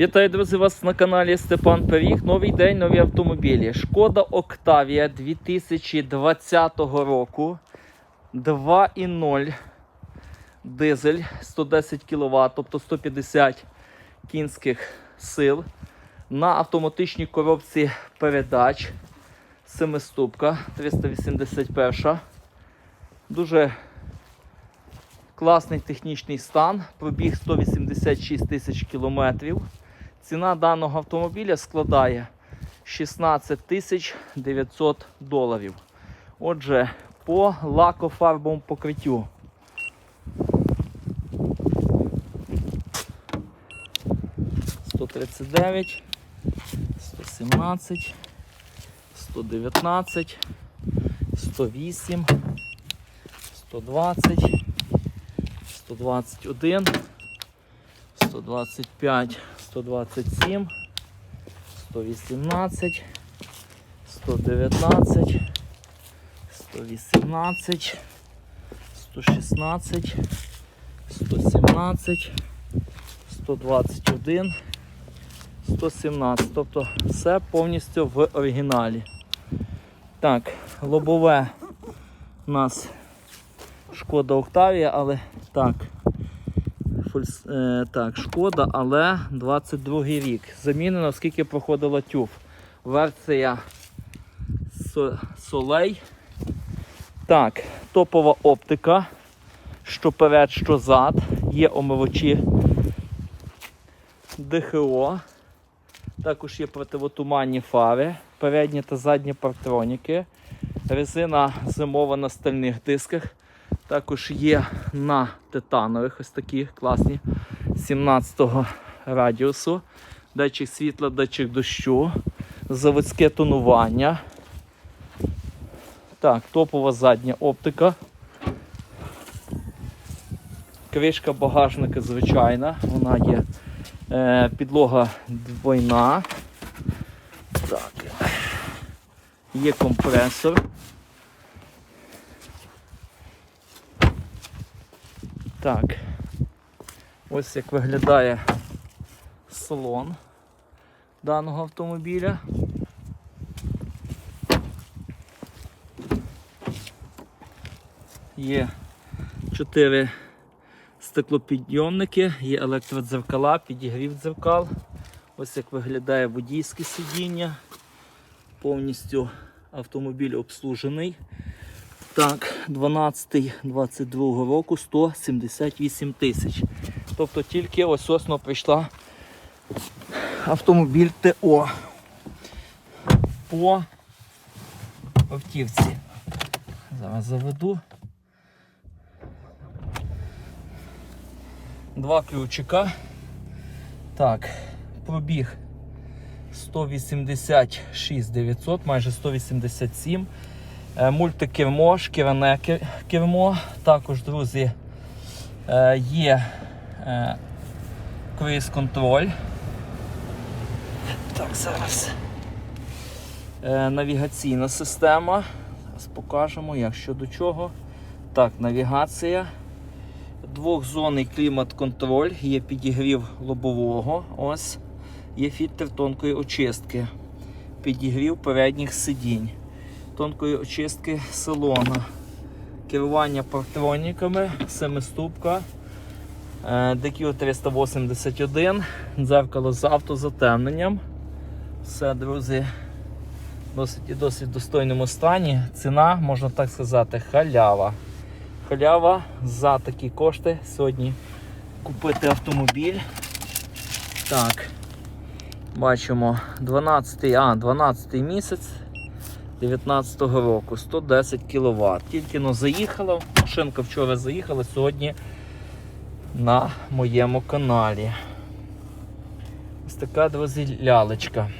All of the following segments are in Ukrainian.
Вітаю, друзі, вас на каналі Степан Пиріг. Новий день, нові автомобілі. Шкода Октавія 2020 року. 2.0 дизель 110 кВт, тобто 150 кінських сил. На автоматичній коробці передач. Семиступка 381. Дуже Класний технічний стан, пробіг 186 тисяч кілометрів. Ціна даного автомобіля складає 16 тисяч 900 доларів. Отже, по лакофарбовому покриттю. Сто тридцять дев'ять, сто сімнадцять, сто дев'ятнадцять, сто вісім, сто двадцять. 121, 125, 127, 118, 119, 118, 116, 117, 121, 117. Тобто все повністю в оригіналі. Так, лобове у нас Шкода Октавія, але так. Е, так, шкода, але 22 рік. Замінено, скільки проходила тюф. Версія Солей. Так, топова оптика. Що перед, що зад. Є омивачі ДХО. Також є противотуманні фари, передні та задні партроніки. Резина зимова на стальних дисках. Також є на титанових ось такі класні 17-го радіусу. Датчик світла, датчик дощу, заводське тонування. Так, топова задня оптика. Кришка багажника звичайна, вона є е, підлога двойна. Так. Є компресор. Так. Ось як виглядає салон даного автомобіля. Є чотири стеклопідйомники, є електродзеркала, підігрів дзеркал. Ось як виглядає водійське сидіння. Повністю автомобіль обслужений. Так, 12-22 року 178 тисяч. Тобто тільки ось осно прийшла автомобіль ТО по автівці. Зараз заведу. Два ключика. Так, пробіг 186 900, майже 187. Е, Мультикермо, шкіряне кермо. Також, друзі, е, є е, круїз-контроль. Так, зараз. Навігаційна система. Зараз покажемо, як що до чого. Так, навігація. Двохзонний клімат-контроль, є підігрів лобового. Ось. Є фільтр тонкої очистки. Підігрів передніх сидінь тонкої очистки салона, керування партроніками, семиступка, е, DQ 381, дзеркало з автозатемненням. Все, друзі, досить і досить достойному стані. Ціна, можна так сказати, халява. Халява за такі кошти сьогодні купити автомобіль. Так, бачимо 12, а, 12 місяць. 19-го року 110 кВт. Тільки но заїхала, машинка вчора заїхала, сьогодні на моєму каналі. Ось така, друзі, лялечка.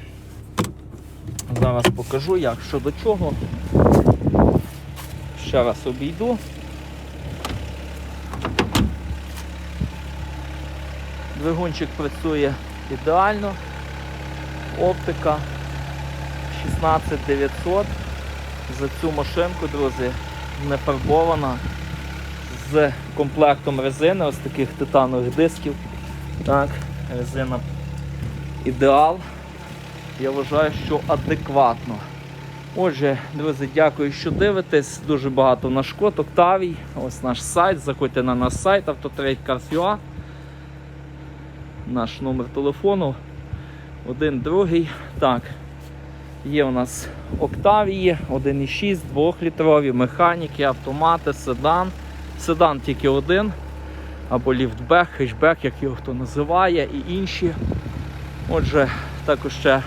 Зараз покажу, як що до чого. Ще раз обійду. Двигунчик працює ідеально. Оптика 16900 за цю машинку, друзі, не фарбована з комплектом резини, ось таких титанових дисків. Так, резина ідеал. Я вважаю, що адекватно. Отже, друзі, дякую, що дивитесь. Дуже багато наш код Октавій. Ось наш сайт. Заходьте на наш сайт Autotrade.Cars.ua. Наш номер телефону. Один, другий. Так. Є у нас Октавії, 1,6, 2-літрові, механіки, автомати, седан. Седан тільки один. Або ліфтбек, хетчбек, як його хто називає, і інші. Отже, також ще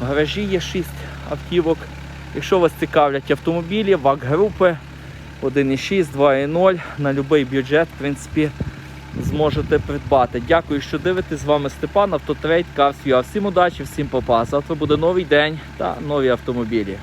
в гаражі є 6 автівок. Якщо вас цікавлять автомобілі, ВАК групи 1,6, 2,0 на будь-який бюджет, в принципі, зможете придбати. Дякую, що дивитесь. З вами Степан, Автотрейд, Cars.ua. Всім удачі, всім попа. Завтра буде новий день та нові автомобілі.